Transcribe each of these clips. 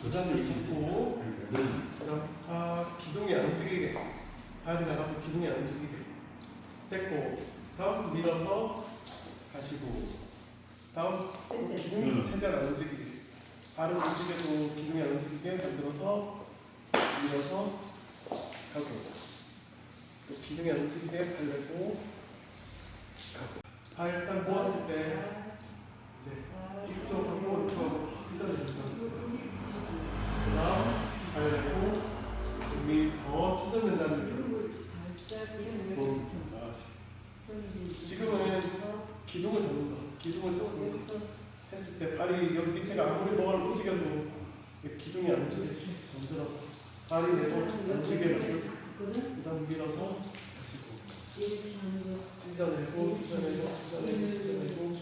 부담을 잡고 그다음 4 기둥이 안 움직이게 발이 나가도 기둥이 안 움직이게 떼고 다음 밀어서 하시고 다음 기둥이 최대한 안 움직이게 발은 움직여도 기둥이 안 움직이게 만들어서 밀어서 하고 또 기둥이 안 움직이게 발 내고 가고. 발 일단 모았을 때 이제 이쪽하고 이쪽하고 찢어내주세요 그다음 발 내고 여기 더 찢어낸다는 느낌? 아, 지금은 기둥을 잡는다 기둥을 잡고 했을 때 발이 여기 밑에가 아무리 뭐가 움직여도 이 기둥이 안 움직이지. 만들어서. 발이 내도 안 만들고 그다음 밀어서 다시고 찢어내고 찢어내고 찢어내고 찢어내고.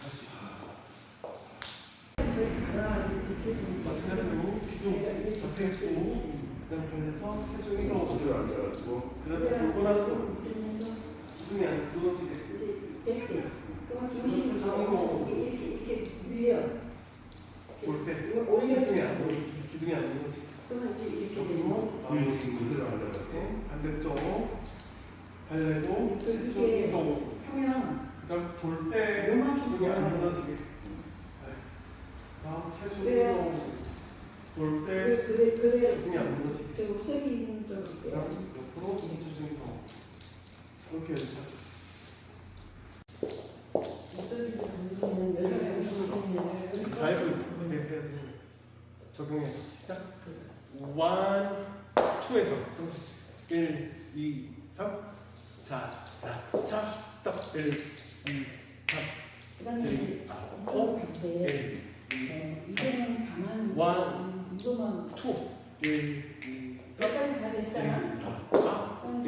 다시. 마찬가지로 기둥 잡혀있고 그다음 발에서 체중이 더 그래도 돌고 나서 기둥이 안 무너지게 볼때 체중이 안 무너지게 기둥이 안 무너지게 여기로 마무리 반대쪽 발 내고 체중 이동 그다음 돌때 기둥이 안 무너지게 다음 이동 볼때 그래 그래 그래 등이 안 되는 거지. 저 색이 좀 옆으로 전체적인 그렇게 해서 목소리도 감성은 여기가 돼? 적용해 시작. 원, 투에서 1, 2, 3. 자, 자, 차, 스톱. 1, 2, 3. 3, 4, 5, 1, 2, 이제는 강한 1, 소만 투. 일, 몇 가지 잘했어요? 네. 아, 아,